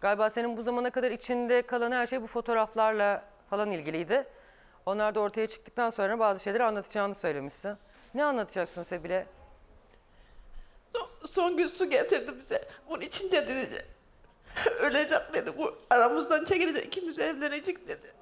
Galiba senin bu zamana kadar içinde kalan her şey bu fotoğraflarla falan ilgiliydi. Onlar da ortaya çıktıktan sonra bazı şeyleri anlatacağını söylemişsin. Ne anlatacaksın Sebile? Son, son gün su getirdi bize. Bunun içince dedi. Ölecek dedi. Bu aramızdan çekilecek. ikimiz evlenecek dedi.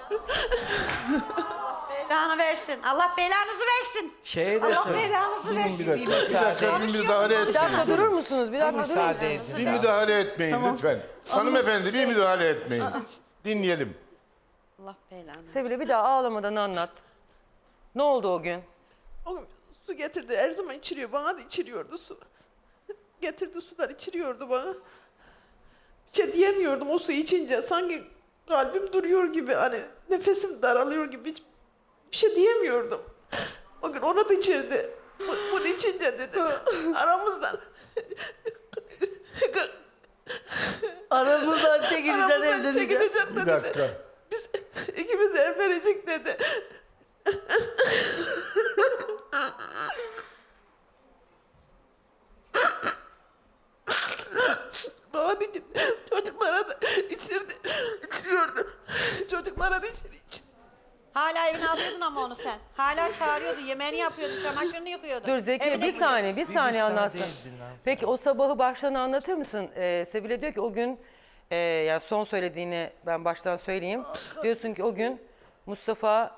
Belanı versin. Allah belanızı versin. Şey de Allah söyle. belanızı versin. Bir dakika, bir dakika bir müdahale Bir dakika etmeyin. durur musunuz? Bir dakika durur Müsaade musunuz? edin. Bir müdahale etmeyin lütfen. Hanımefendi bir müdahale etmeyin. Dinleyelim. Allah belanı. Sebile bir daha ağlamadan anlat. Ne oldu o gün? O gün su getirdi. Her zaman içiriyor. Bana da içiriyordu su. Getirdi sular içiriyordu bana. Bir şey diyemiyordum o suyu içince. Sanki kalbim duruyor gibi. Hani nefesim daralıyor gibi. Hiç bir şey diyemiyordum. O gün ona da içirdi. Bu- Bunu içince dedi. Aramızdan. Aramızdan çekileceğiz Aramızdan evleneceğiz. çekilecek Bir dedi. dakika. Biz ikimiz evlenecek dedi. İçin çocuklara da içirdi, içiriyordu. Çocuklara da içir, içir. Hala evine alıyordun ama onu sen. Hala çağırıyordu. Yemeğini yapıyordu. Çamaşırını yıkıyordu. Dur Zekiye Evine bir gidiyordu. saniye, bir saniye anlatsın. Peki o sabahı baştan anlatır mısın? Ee, Sebile diyor ki o gün, e, yani son söylediğini ben baştan söyleyeyim. Diyorsun ki o gün Mustafa,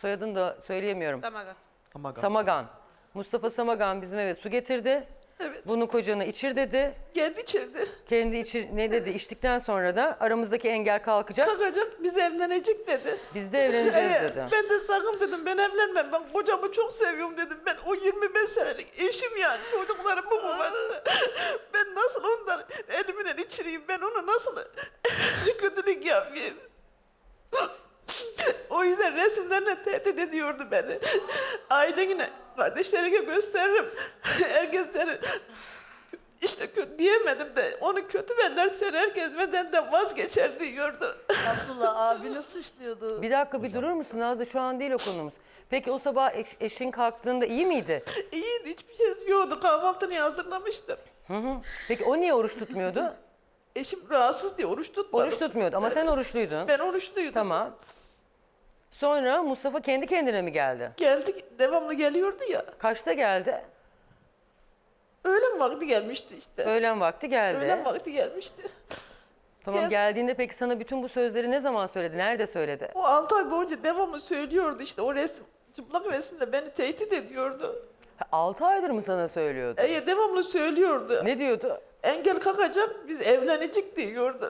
soyadını da söyleyemiyorum. Tamam. aga. Ama gal- Samagan. Mustafa Samagan bizim eve su getirdi. Evet. Bunu kocana içir dedi. Kendi içirdi. Kendi içir ne dedi içtikten sonra da aramızdaki engel kalkacak. Kalkacak biz evlenecek dedi. Biz de evleneceğiz Ee, dedi. Ben de sakın dedim ben evlenmem. Ben kocamı çok seviyorum dedim. Ben o 25 senelik eşim yani. Çocuklarımın babası. ben nasıl ondan elimle içireyim? Ben onu nasıl kötülük yapayım? o yüzden resimlerine tehdit ediyordu beni. Ailene, kardeşlerine gösteririm. Herkes seni işte kötü diyemedim de onu kötü verler herkes benden de vazgeçer diyordu. Abdullah abini suçluyordu. Bir dakika bir durur musun Nazlı? Şu an değil o konumuz. Peki o sabah eş- eşin kalktığında iyi miydi? İyiydi hiçbir şey yoktu kahvaltını hazırlamıştım. Hı hı. Peki o niye oruç tutmuyordu? Eşim rahatsız diye oruç tutmadı. Oruç tutmuyordu ama sen oruçluydun. Ben oruçluydum. Tamam. Sonra Mustafa kendi kendine mi geldi? Geldik devamlı geliyordu ya. Kaçta geldi? Öğlen vakti gelmişti işte. Öğlen vakti geldi. Öğlen vakti gelmişti. Tamam Gel- geldiğinde peki sana bütün bu sözleri ne zaman söyledi? Nerede söyledi? O 6 ay boyunca devamlı söylüyordu işte o resim. Çıplak resimle beni tehdit ediyordu. 6 aydır mı sana söylüyordu? E, devamlı söylüyordu. Ne diyordu? Engel kalkacak biz evlenecek diyordu.